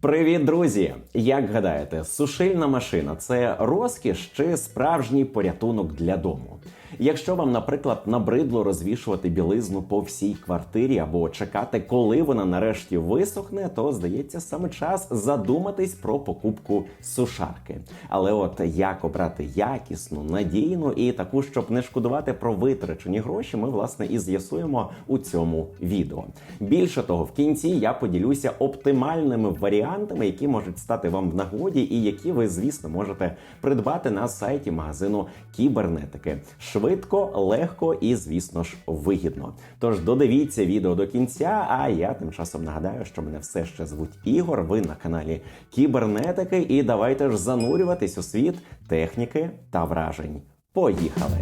Привіт, друзі! Як гадаєте, сушильна машина це розкіш чи справжній порятунок для дому? Якщо вам, наприклад, набридло розвішувати білизну по всій квартирі або чекати, коли вона нарешті висохне, то здається саме час задуматись про покупку сушарки. Але от як обрати якісну, надійну і таку, щоб не шкодувати про витрачені гроші, ми власне і з'ясуємо у цьому відео. Більше того, в кінці я поділюся оптимальними варіантами, які можуть стати вам в нагоді, і які ви, звісно, можете придбати на сайті магазину кібернетики. Швидко, легко і, звісно ж, вигідно. Тож додивіться відео до кінця. А я тим часом нагадаю, що мене все ще звуть Ігор. Ви на каналі Кібернетики, і давайте ж занурюватись у світ техніки та вражень. Поїхали!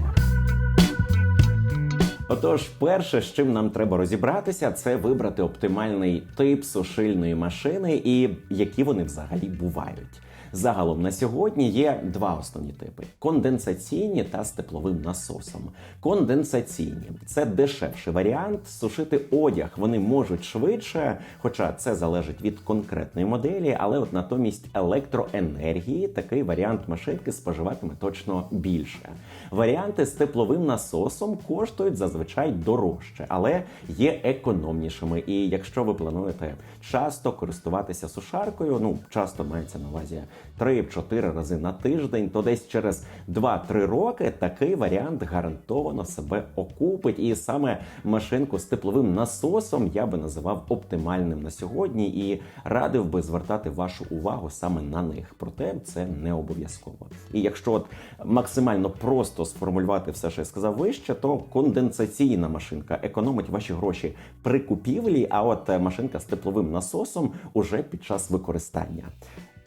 Отож, перше, з чим нам треба розібратися, це вибрати оптимальний тип сушильної машини і які вони взагалі бувають. Загалом на сьогодні є два основні типи: конденсаційні та з тепловим насосом. Конденсаційні це дешевший варіант. Сушити одяг вони можуть швидше, хоча це залежить від конкретної моделі, але от натомість електроенергії такий варіант машинки споживатиме точно більше. Варіанти з тепловим насосом коштують зазвичай дорожче, але є економнішими. І якщо ви плануєте часто користуватися сушаркою, ну часто мається на увазі 3-4 рази на тиждень, то десь через 2-3 роки такий варіант гарантовано себе окупить. І саме машинку з тепловим насосом я би називав оптимальним на сьогодні і радив би звертати вашу увагу саме на них. Проте це не обов'язково. І якщо от максимально просто сформулювати все, що я сказав вище, то конденсаційна машинка економить ваші гроші при купівлі, а от е, машинка з тепловим насосом уже під час використання.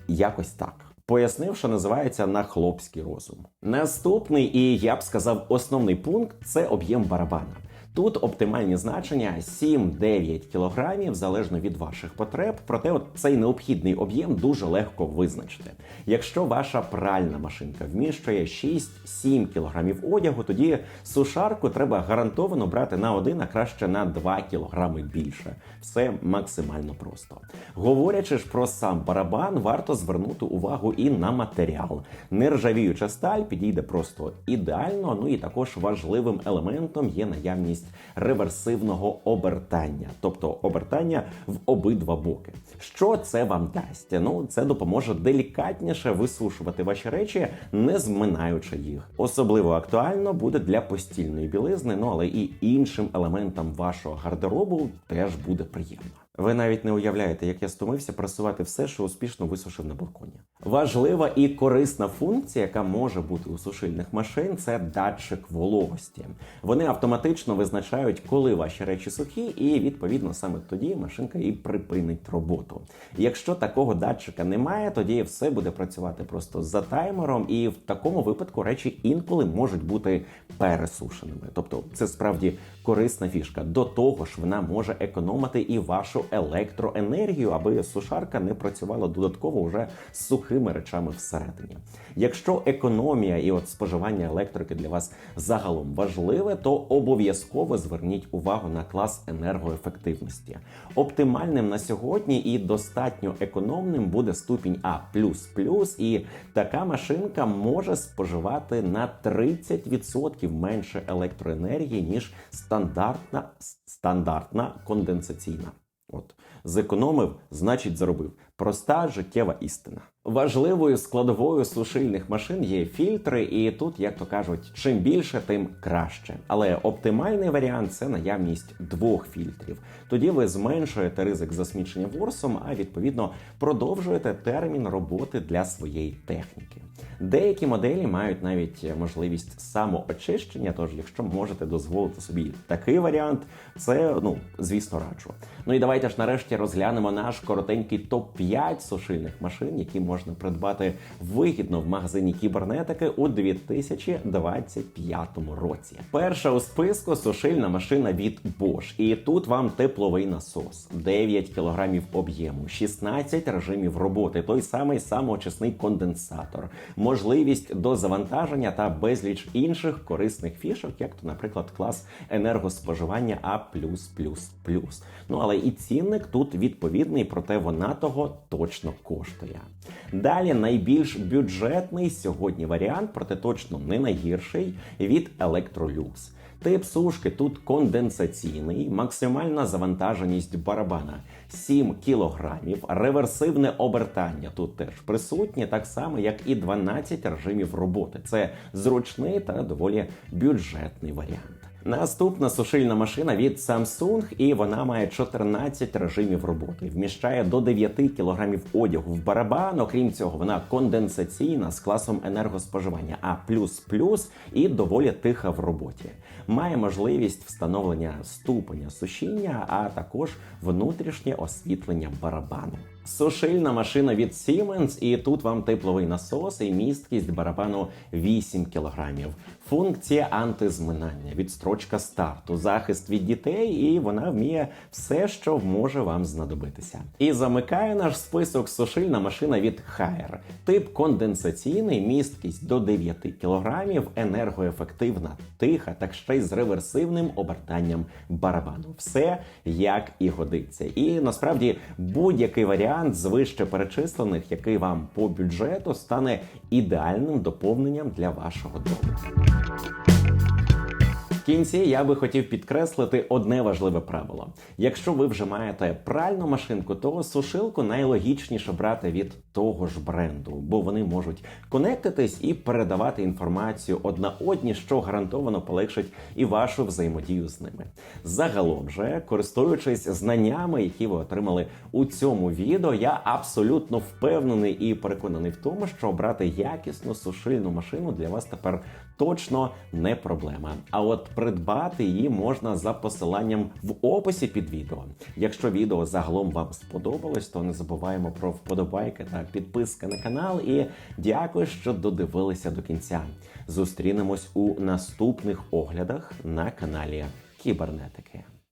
Якось так. Пояснив, що називається на хлопський розум. Наступний і я б сказав, основний пункт це об'єм барабана. Тут оптимальні значення 7-9 кілограмів залежно від ваших потреб. Проте, от цей необхідний об'єм дуже легко визначити. Якщо ваша пральна машинка вміщує 6-7 кілограмів одягу, тоді сушарку треба гарантовано брати на 1, а краще на 2 кілограми більше. Все максимально просто. Говорячи ж про сам барабан, варто звернути увагу і на матеріал. Нержавіюча сталь підійде просто ідеально. Ну і також важливим елементом є наявність реверсивного обертання, тобто обертання в обидва боки. Що це вам дасть? Ну, це допоможе делікатніше висушувати ваші речі, не зминаючи їх. Особливо актуально буде для постільної білизни, ну але і іншим елементам вашого гардеробу теж буде приємно. Ви навіть не уявляєте, як я стомився прасувати все, що успішно висушив на балконі. Важлива і корисна функція, яка може бути у сушильних машин, це датчик вологості. Вони автоматично визначають, коли ваші речі сухі, і відповідно саме тоді машинка і припинить роботу. Якщо такого датчика немає, тоді все буде працювати просто за таймером, і в такому випадку речі інколи можуть бути пересушеними. Тобто, це справді корисна фішка. До того ж, вона може економити і вашу електроенергію, аби сушарка не працювала додатково вже з сухими речами всередині. Якщо економія і от споживання електрики для вас загалом важливе, то обов'язково зверніть увагу на клас енергоефективності. Оптимальним на сьогодні і достатньо економним буде ступінь А і така машинка може споживати на 30% менше електроенергії ніж стандартна стандартна конденсаційна. От зекономив, значить заробив. Проста життєва істина. Важливою складовою сушильних машин є фільтри, і тут, як то кажуть, чим більше, тим краще. Але оптимальний варіант це наявність двох фільтрів. Тоді ви зменшуєте ризик засмічення ворсом, а відповідно продовжуєте термін роботи для своєї техніки. Деякі моделі мають навіть можливість самоочищення. Тож, якщо можете дозволити собі такий варіант, це ну звісно раджу. Ну і давайте ж нарешті розглянемо наш коротенький топ 5 сушильних машин, які можна придбати вигідно в магазині кібернетики у 2025 році. Перша у списку сушильна машина від Bosch. І тут вам тепловий насос, 9 кг об'єму, 16 режимів роботи, той самий самоочисний конденсатор, можливість до завантаження та безліч інших корисних фішок, як то, наприклад, клас енергоспоживання А. Ну але і цінник тут відповідний, проте вона того точно коштує. Далі найбільш бюджетний сьогодні варіант, проте точно не найгірший від Electrolux. Тип сушки тут конденсаційний, максимальна завантаженість барабана 7 кілограмів, реверсивне обертання тут теж присутнє, так само як і 12 режимів роботи. Це зручний та доволі бюджетний варіант. Наступна сушильна машина від Samsung, і вона має 14 режимів роботи. Вміщає до 9 кг одягу в барабан. Окрім цього, вона конденсаційна з класом енергоспоживання А і доволі тиха в роботі. Має можливість встановлення ступеня сушіння, а також внутрішнє освітлення барабану. Сушильна машина від Siemens, і тут вам тепловий насос і місткість барабану 8 кг. Функція антизминання, відстрочка старту, захист від дітей, і вона вміє все, що може вам знадобитися. І замикає наш список сушильна машина від Haier. Тип конденсаційний, місткість до 9 кг, енергоефективна, тиха, так ще й з реверсивним обертанням барабану. Все як і годиться. І насправді будь-який варіант з вище перечислених, який вам по бюджету стане ідеальним доповненням для вашого дому. Кінці я би хотів підкреслити одне важливе правило: якщо ви вже маєте пральну машинку, то сушилку найлогічніше брати від того ж бренду, бо вони можуть конектитись і передавати інформацію одна одній, що гарантовано полегшить і вашу взаємодію з ними. Загалом же, користуючись знаннями, які ви отримали у цьому відео, я абсолютно впевнений і переконаний в тому, що обрати якісну сушильну машину для вас тепер точно не проблема. А от придбати її можна за посиланням в описі під відео. Якщо відео загалом вам сподобалось, то не забуваємо про вподобайки та підписка на канал. І дякую, що додивилися до кінця. Зустрінемось у наступних оглядах на каналі Кібернетики.